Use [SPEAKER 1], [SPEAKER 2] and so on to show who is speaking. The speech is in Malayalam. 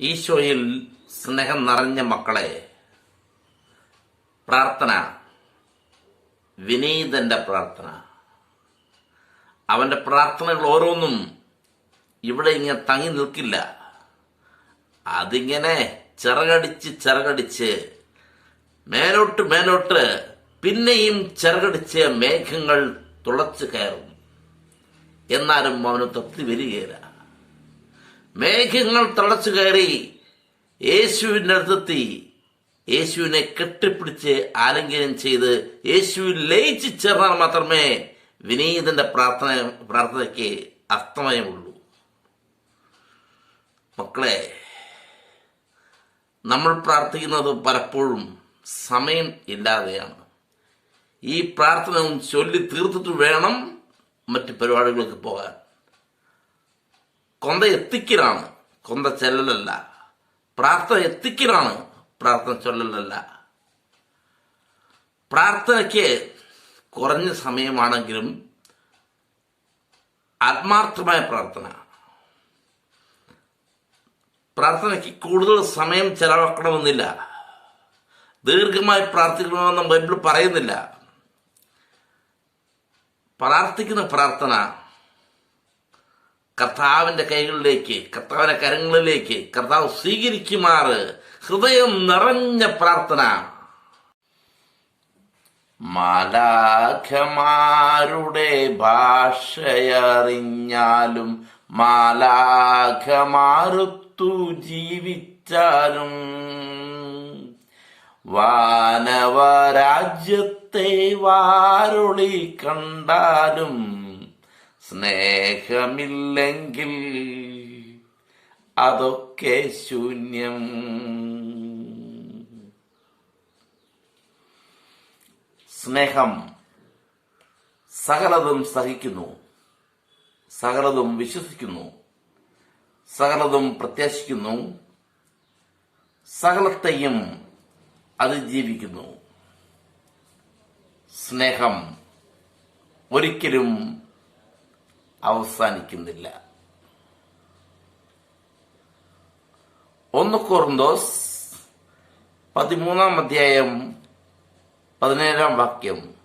[SPEAKER 1] ഈശോയിൽ സ്നേഹം നിറഞ്ഞ മക്കളെ പ്രാർത്ഥന വിനീതന്റെ പ്രാർത്ഥന. അവന്റെ പ്രാർത്ഥനകൾ ഓരോന്നും ഇവിടെ ഇങ്ങനെ തങ്ങി നിൽക്കില്ല. അതിങ്ങനെ ചിറകടിച്ച് ചിറകടിച്ച് മേലോട്ട് മേലോട്ട് പിന്നെയും ചിറകടിച്ച് മേഘങ്ങൾ തുളച്ചു കയറും. എന്നാലും അവന് തൃപ്തി വരികയില്ല. മേഘങ്ങൾ തളച്ചു കയറി യേശുവിന്റെ അടുത്തെത്തി യേശുവിനെ കെട്ടിപ്പിടിച്ച് ആലിംഗനം ചെയ്ത് യേശുവിൽ ലയിച്ചു ചേർന്നാൽ മാത്രമേ വിനീതന്റെ പ്രാർത്ഥന പ്രാർത്ഥനയ്ക്ക് അർത്ഥമയമുള്ളൂ മക്കളെ നമ്മൾ പ്രാർത്ഥിക്കുന്നത് പലപ്പോഴും സമയം ഇല്ലാതെയാണ്. ഈ പ്രാർത്ഥന ചൊല്ലി തീർത്തിട്ട് വേണം മറ്റ് പരിപാടികൾക്ക് പോകാൻ. കൊന്ത എത്തിക്കലാണ്. കൊന്ത ചെല്ലലല്ല. പ്രാർത്ഥന എത്തിക്കലാണ്. പ്രാർത്ഥന ചൊല്ലലല്ല. പ്രാർത്ഥനയ്ക്ക് കുറഞ്ഞ സമയമാണെങ്കിലും ആത്മാർത്ഥമായ പ്രാർത്ഥന. പ്രാർത്ഥനയ്ക്ക് കൂടുതൽ സമയം ചെലവാക്കണമെന്നില്ല. ദീർഘമായി പ്രാർത്ഥിക്കണമെന്ന് ബൈബിൾ പറയുന്നില്ല. പ്രാർത്ഥിക്കുന്ന പ്രാർത്ഥന കർത്താവിന്റെ കൈകളിലേക്ക് കർത്താവിന്റെ കരങ്ങളിലേക്ക് കർത്താവ് സ്വീകരിക്കുമാറ്. ഹൃദയം നിറഞ്ഞ പ്രാർത്ഥന. മാലാഖമാരുടെ ഭാഷയറിഞ്ഞാലും മാലാഖമാറുത്തു ജീവിച്ചാലും വാനവരാജ്യത്തെ വാരൊളി കണ്ടാലും സ്നേഹമില്ലെങ്കിൽ അതൊക്കെ ശൂന്യം. സ്നേഹം സകലതും സഹിക്കുന്നു സകലതും വിശ്വസിക്കുന്നു സകലതും പ്രത്യാശിക്കുന്നു സകലത്തെയും അതിജീവിക്കുന്നു. സ്നേഹം ഒരിക്കലും അവസാനിക്കുന്നില്ല. ഒന്ന് കോർന്തോസ് പതിമൂന്നാം അധ്യായം പതിനേഴാം വാക്യം.